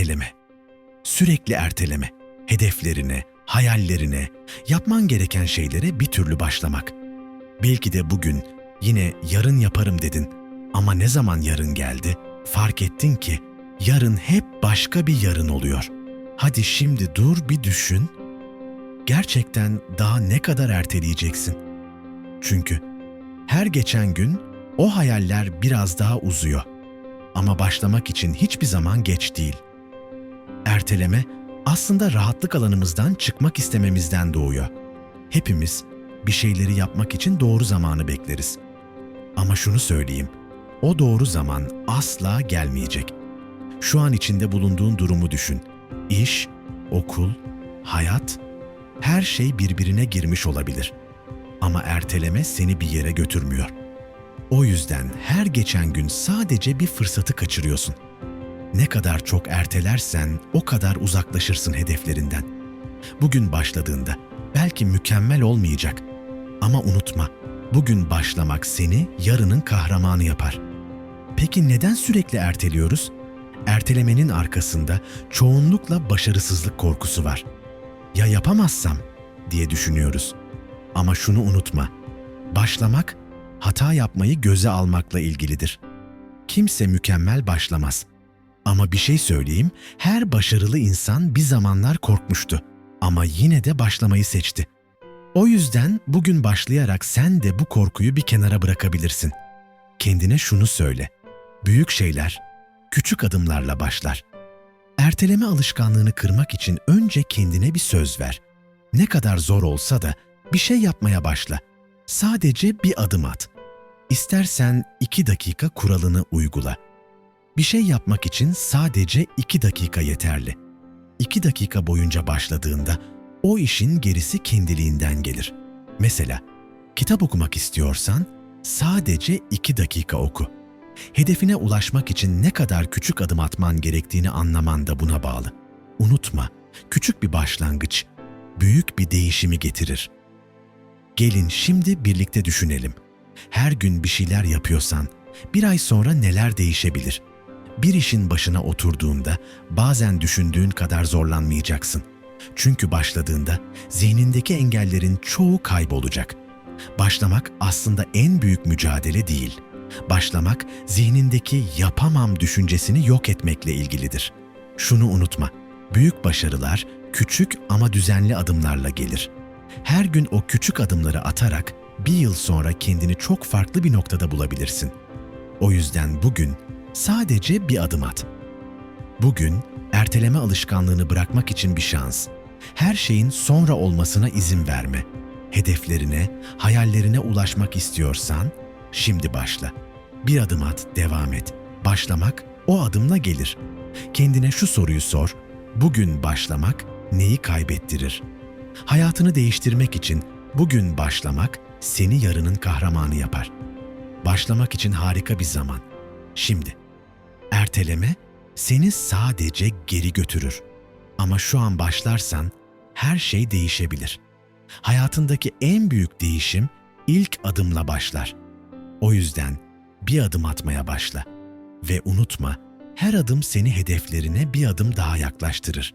erteleme. Sürekli erteleme. Hedeflerine, hayallerine, yapman gereken şeylere bir türlü başlamak. Belki de bugün yine yarın yaparım dedin ama ne zaman yarın geldi fark ettin ki yarın hep başka bir yarın oluyor. Hadi şimdi dur bir düşün. Gerçekten daha ne kadar erteleyeceksin? Çünkü her geçen gün o hayaller biraz daha uzuyor. Ama başlamak için hiçbir zaman geç değil. Erteleme aslında rahatlık alanımızdan çıkmak istememizden doğuyor. Hepimiz bir şeyleri yapmak için doğru zamanı bekleriz. Ama şunu söyleyeyim, o doğru zaman asla gelmeyecek. Şu an içinde bulunduğun durumu düşün. İş, okul, hayat, her şey birbirine girmiş olabilir. Ama erteleme seni bir yere götürmüyor. O yüzden her geçen gün sadece bir fırsatı kaçırıyorsun. Ne kadar çok ertelersen o kadar uzaklaşırsın hedeflerinden. Bugün başladığında belki mükemmel olmayacak ama unutma, bugün başlamak seni yarının kahramanı yapar. Peki neden sürekli erteliyoruz? Ertelemenin arkasında çoğunlukla başarısızlık korkusu var. Ya yapamazsam diye düşünüyoruz. Ama şunu unutma. Başlamak hata yapmayı göze almakla ilgilidir. Kimse mükemmel başlamaz. Ama bir şey söyleyeyim, her başarılı insan bir zamanlar korkmuştu ama yine de başlamayı seçti. O yüzden bugün başlayarak sen de bu korkuyu bir kenara bırakabilirsin. Kendine şunu söyle. Büyük şeyler küçük adımlarla başlar. Erteleme alışkanlığını kırmak için önce kendine bir söz ver. Ne kadar zor olsa da bir şey yapmaya başla. Sadece bir adım at. İstersen iki dakika kuralını uygula. Bir şey yapmak için sadece iki dakika yeterli. İki dakika boyunca başladığında o işin gerisi kendiliğinden gelir. Mesela kitap okumak istiyorsan sadece iki dakika oku. Hedefine ulaşmak için ne kadar küçük adım atman gerektiğini anlaman da buna bağlı. Unutma, küçük bir başlangıç büyük bir değişimi getirir. Gelin şimdi birlikte düşünelim. Her gün bir şeyler yapıyorsan bir ay sonra neler değişebilir? Bir işin başına oturduğunda bazen düşündüğün kadar zorlanmayacaksın. Çünkü başladığında zihnindeki engellerin çoğu kaybolacak. Başlamak aslında en büyük mücadele değil. Başlamak zihnindeki yapamam düşüncesini yok etmekle ilgilidir. Şunu unutma. Büyük başarılar küçük ama düzenli adımlarla gelir. Her gün o küçük adımları atarak bir yıl sonra kendini çok farklı bir noktada bulabilirsin. O yüzden bugün sadece bir adım at. Bugün erteleme alışkanlığını bırakmak için bir şans. Her şeyin sonra olmasına izin verme. Hedeflerine, hayallerine ulaşmak istiyorsan şimdi başla. Bir adım at, devam et. Başlamak o adımla gelir. Kendine şu soruyu sor. Bugün başlamak neyi kaybettirir? Hayatını değiştirmek için bugün başlamak seni yarının kahramanı yapar. Başlamak için harika bir zaman. Şimdi. Erteleme seni sadece geri götürür. Ama şu an başlarsan her şey değişebilir. Hayatındaki en büyük değişim ilk adımla başlar. O yüzden bir adım atmaya başla ve unutma, her adım seni hedeflerine bir adım daha yaklaştırır.